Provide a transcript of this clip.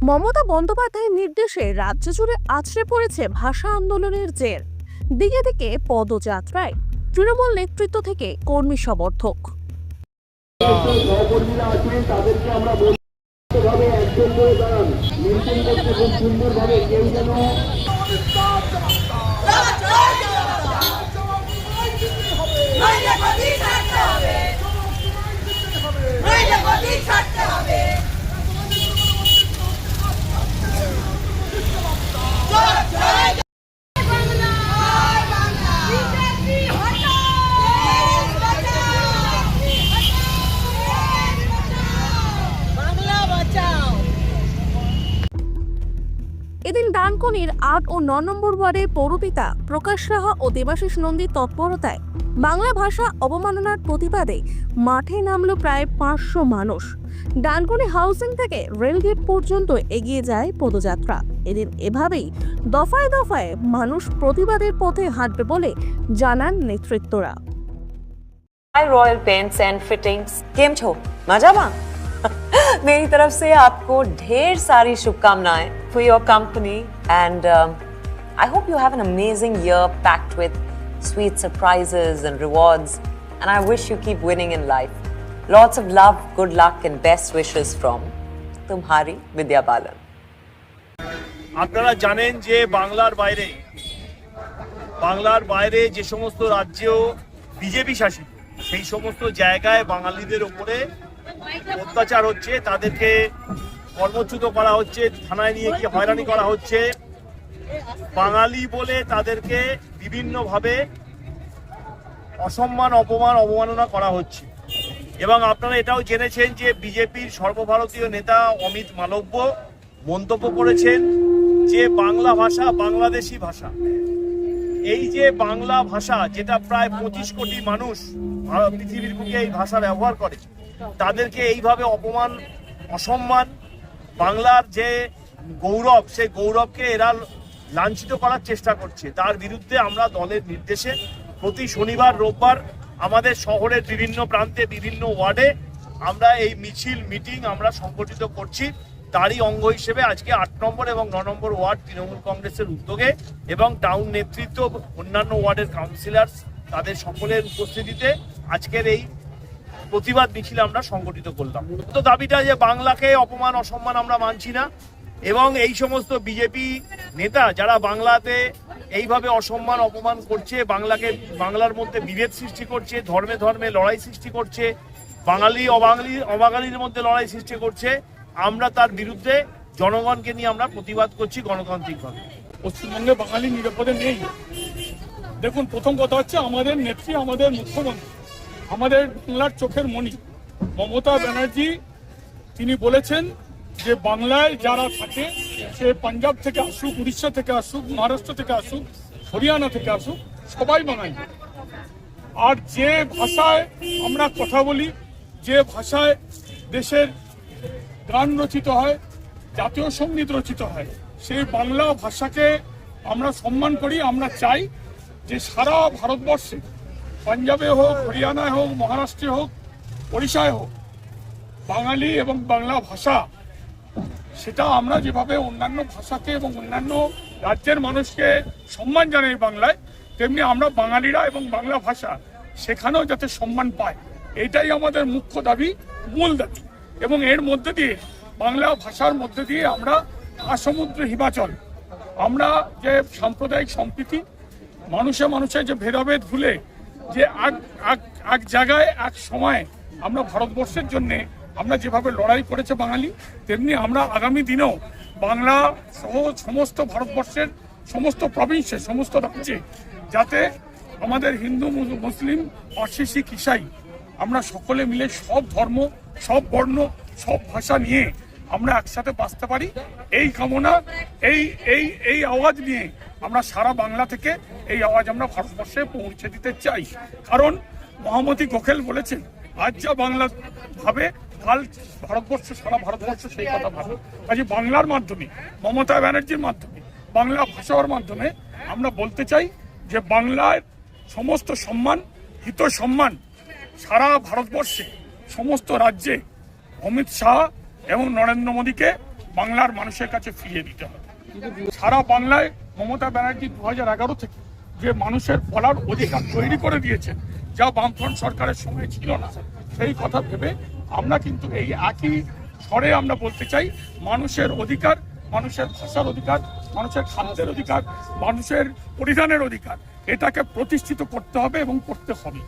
মমতা বন্দ্যোপাধ্যায়ের নির্দেশে রাজ্য জুড়ে আছড়ে পড়েছে ভাষা আন্দোলনের জের দিকে দিকে পদযাত্রায় তৃণমূল নেতৃত্ব থেকে কর্মী সমর্থক সহকর্মীরা এদিন ডানকুনির আট ও ন নম্বর ওয়ার্ডে পৌরপিতা প্রকাশ সাহা ও দেবাশিস নন্দীর তৎপরতায় বাংলা ভাষা অবমাননার প্রতিবাদে মাঠে নামলো প্রায় পাঁচশো মানুষ ডানকুনি হাউসিং থেকে রেলগেট পর্যন্ত এগিয়ে যায় পদযাত্রা এদিন এভাবেই দফায় দফায় মানুষ প্রতিবাদের পথে হাঁটবে বলে জানান নেতৃত্বরা hi royal paints and fittings केम छो मजामा मेरी तरफ से आपको ढेर सारी शुभकामनाएं for your company And um, I hope you have an amazing year packed with sweet surprises and rewards. And I wish you keep winning in life. Lots of love, good luck, and best wishes from Tumhari Vidya Balan. আপনারা জানেন যে বাংলার বাইরে বাংলার বাইরে যে সমস্ত রাজ্য বিজেপি শাসিত সেই সমস্ত জায়গায় বাঙালিদের উপরে অত্যাচার হচ্ছে তাদেরকে কর্মচ্যুত করা হচ্ছে, থানায় নিয়ে গিয়ে হয়রানি করা হচ্ছে। বাঙালি বলে তাদেরকে বিভিন্নভাবে অসম্মান, অপমান, অবমাননা করা হচ্ছে। এবং আপনারা এটাও জেনেছেন যে বিজেপির সর্বভারতীয় নেতা অমিত মালব্য মন্তব্য করেছেন যে বাংলা ভাষা বাংলাদেশি ভাষা। এই যে বাংলা ভাষা, যেটা প্রায় পঁচিশ কোটি মানুষ পৃথিবীর বুকে এই ভাষা ব্যবহার করে, তাদেরকে এইভাবে অপমান, অসম্মান বাংলার যে গৌরব, সেই গৌরবকে এরা লাঞ্ছিত করার চেষ্টা করছে। তার বিরুদ্ধে আমরা দলের নির্দেশে প্রতি শনিবার, রোববার আমাদের শহরের বিভিন্ন প্রান্তে, বিভিন্ন ওয়ার্ডে আমরা এই মিছিল, মিটিং আমরা সংগঠিত করছি। তারই অঙ্গ হিসেবে আজকে আট নম্বর এবং ন নম্বর ওয়ার্ড তৃণমূল কংগ্রেসের উদ্যোগে এবং টাউন নেতৃত্ব অন্যান্য ওয়ার্ডের কাউন্সিলর তাদের সকলের উপস্থিতিতে আজকের এই প্রতিবাদ মিছিল আমরা সংগঠিত করলাম। তো দাবিটা যে বাংলাকে অপমান, অসম্মান আমরা মানছি না এবং এই সমস্ত বিজেপি নেতা যারা বাংলাতে এইভাবে অসম্মান, অপমান করছে, বাংলাকে, বাংলার মধ্যে বিভেদ সৃষ্টি করছে, ধর্মে ধর্মে লড়াই সৃষ্টি করছে, বাঙালি, অবাঙালি, অবাঙালির মধ্যে লড়াই সৃষ্টি করছে, আমরা তার বিরুদ্ধে জনগণকে নিয়ে আমরা প্রতিবাদ করছি গণতান্ত্রিকভাবে। পশ্চিমবঙ্গে বাঙালি নিরাপদে নেই। দেখুন, প্রথম কথা হচ্ছে আমাদের নেত্রী, আমাদের মুখ্যমন্ত্রী। আমাদের বাংলার চোখের মণি, মমতা ব্যানার্জি, তিনি বলেছেন যে বাংলায় যারা থাকে, সে পাঞ্জাব থেকে আসুক, উড়িষ্যা থেকে আসুক, মহারাষ্ট্র থেকে আসুক, হরিয়ানা থেকে আসুক, সবাই বাঙালি। আর যে ভাষায় আমরা কথা বলি, যে ভাষায় দেশের গান রচিত হয়, জাতীয় সংগীত রচিত হয় সেই বাংলা ভাষাকে আমরা সম্মান করি, আমরা চাই যে সারা ভারতবর্ষে পাঞ্জাবে হোক, হরিয়ানায় হোক, মহারাষ্ট্রে হোক, ওড়িশায় হোক, বাঙালি এবং বাংলা ভাষা, সেটা আমরা যেভাবে অন্যান্য ভাষাকে এবং অন্যান্য রাজ্যের মানুষকে সম্মান জানাই বাংলায়, তেমনি আমরা বাঙালিরা এবং বাংলা ভাষা সেখানেও যাতে সম্মান পায় এটাই আমাদের মুখ্য দাবি, মূল দাবি। এবং এর মধ্যে দিয়ে, বাংলা ভাষার মধ্যে দিয়ে আমরা আসমুদ্র হিমাচল, আমরা যে সাম্প্রদায়িক সম্প্রীতি, মানুষে মানুষে যে ভেদাভেদ ভুলে যে এক এক এক জায়গায় এক সময় আমরা ভারতবর্ষের জন্যে আমরা যেভাবে লড়াই করেছে বাঙালি, তেমনি আমরা আগামী দিনেও বাংলা সহ সমস্ত ভারতবর্ষের সমস্ত প্রভিন্সে সমস্ত রাজ্যে যাতে আমাদের হিন্দু, মুসলিম পার্সি শিখ ইসাই আমরা সকলে মিলে সব ধর্ম, সব বর্ণ, সব ভাষা নিয়ে আমরা একসাথে বাঁচতে পারি। এই কামনা, এই এই এই আওয়াজ নিয়ে আমরা সারা বাংলা থেকে এই আওয়াজ আমরা ভারতবর্ষে পৌঁছে দিতে চাই। কারণ মহামতি গোখেল বলেছেন, আজ যা বাংলা ভাবে, কাল ভারতবর্ষ, সারা ভারতবর্ষ সেই কথা ভাবে। কাজে বাংলার মাধ্যমে, মমতা ব্যানার্জির মাধ্যমে, বাংলা ভাষার মাধ্যমে আমরা বলতে চাই যে বাংলার সমস্ত সম্মান, হিত সম্মান সারা ভারতবর্ষে, সমস্ত রাজ্যে অমিত শাহ এবং নরেন্দ্র মোদীকে বাংলার মানুষের কাছে ফিরিয়ে দিতে হবে। সারা বাংলায় মমতা ব্যানার্জি দু হাজার এগারো থেকে যে মানুষের বলার অধিকার তৈরি করে দিয়েছে যা বামফ্রন্ট সরকারের সময় ছিল না, সেই কথা ভেবে আমরা কিন্তু এই একই স্বরে আমরা বলতে চাই, মানুষের অধিকার, মানুষের ভাষার অধিকার, মানুষের খাদ্যের অধিকার, মানুষের পরিধানের অধিকার, এটাকে প্রতিষ্ঠিত করতে হবে এবং করতে হবে।